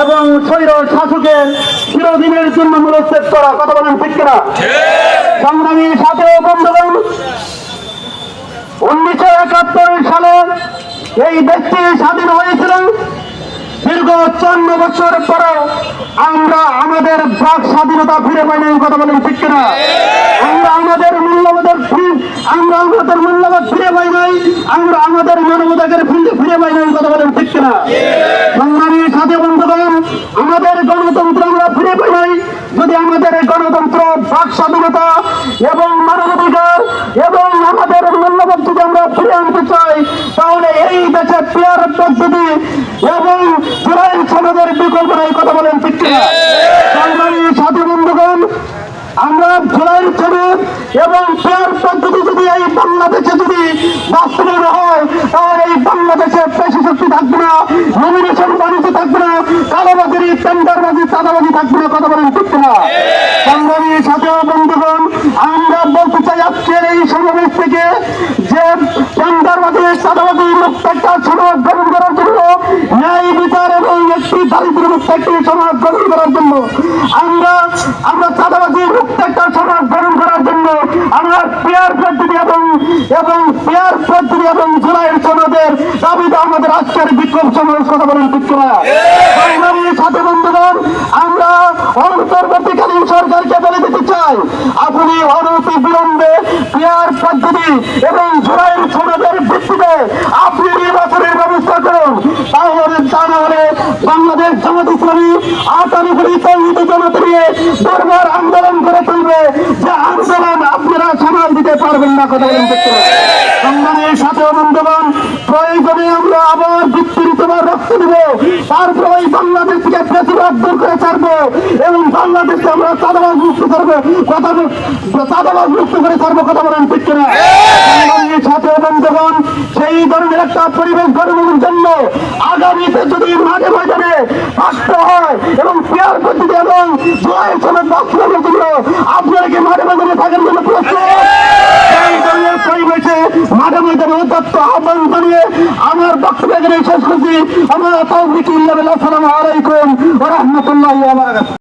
এবং স্বৈর শাসকের চিরদিনের জন্য মূলচ্ছেদ করা কথা বলেন ঠিক কিনা? সংগ্রামী সাথে বন্ধুগণ উনিশশো একাত্তর সালে এই দেশটি স্বাধীন হয়েছিল। দীর্ঘ চন্ন বছর পরেও আমরা আমাদের বাক স্বাধীনতা ফিরে পাই নাই কথা বলেন ঠিক কিনা? আমরা আমাদের মূল্যবোধের আমরা আমাদের মূল্যবোধ ফিরে পাই নাই আমরা আমাদের মানবতাকে ফিরে ফিরে পাই নাই কথা বলেন ঠিক কিনা? আমাদের গণতন্ত্র আমরা ফিরে পাই নাই, যদি আমাদের গণতন্ত্র বাক স্বাধীনতা এবং মানবাধিকার এবং আমাদের মূল্যবোধ যদি আমরা ফিরে আনতে চাই, তাহলে এই দেশে পেয়ার পদ্ধতি এবং জুলাই সমাজের বিকল্প নাই কথা বলেন, ঠিক সাথী বন্ধুগণ, আমরা জুলাই সমাজ এবং পেয়ার পদ্ধতি যদি এই বাংলাদেশে যদি বাস্তবায়ন হয়, তাহলে এই বাংলাদেশে পেশি শক্তি থাকবে না নমিনেশন বাণিজ্য থাকবে না টেন্ডারবাজি আমরা আজকের এই সমাজ আমরা আমরা মুক্ত একটা সমাজ গ্রহণ করার জন্য, আমরা এবং আমাদের আজকের বিক্ষোভ সমাবেশ কথা বলেন, ঠিক না সংগ্রামী সাথে বন্ধুগণ আমরা অন্তর্বর্তীকালীন সরকারকে বলে দিতে চাই আপনি অনতি বিলম্বে পেয়ার পদ্ধতি এবং জোরাইল সমাজের ভিত্তিতে আপনি নির্বাচনের ব্যবস্থা করুন। তাহলে তা না হলে বাংলাদেশ জামাত ইসলামী আটানি করে তৌহিদ জমাত নিয়ে দরবার আন্দোলন করে তুলবে যে আন্দোলন আপনারা সামাল দিতে পারবেন না, কথা বলেন তারপরে ওই বাংলাদেশ থেকে দূর করে ছাড়বো এবং বাংলাদেশকে আমরা চাঁদাবাজ মুক্ত করব। কথা চাঁদাবাজ মুক্ত করে ছাড়বো, কথা বলেন ঠিক কিনা? সেই ধরনের একটা পরিবেশ গঠনের জন্য আগামীতে যদি মাঠে ময়দানে রাষ্ট্র হয় এবং পেয়ার পদ্ধতি এবং জয়ের সমেত বাস্তবায়নের জন্য বক্তব্য এখানে শেষ করছি আমার তৌফিক ইল্লাহ আসসালামু আলাইকুম ওয়া রাহমাতুল্লাহি ওয়া বারাকাতুহু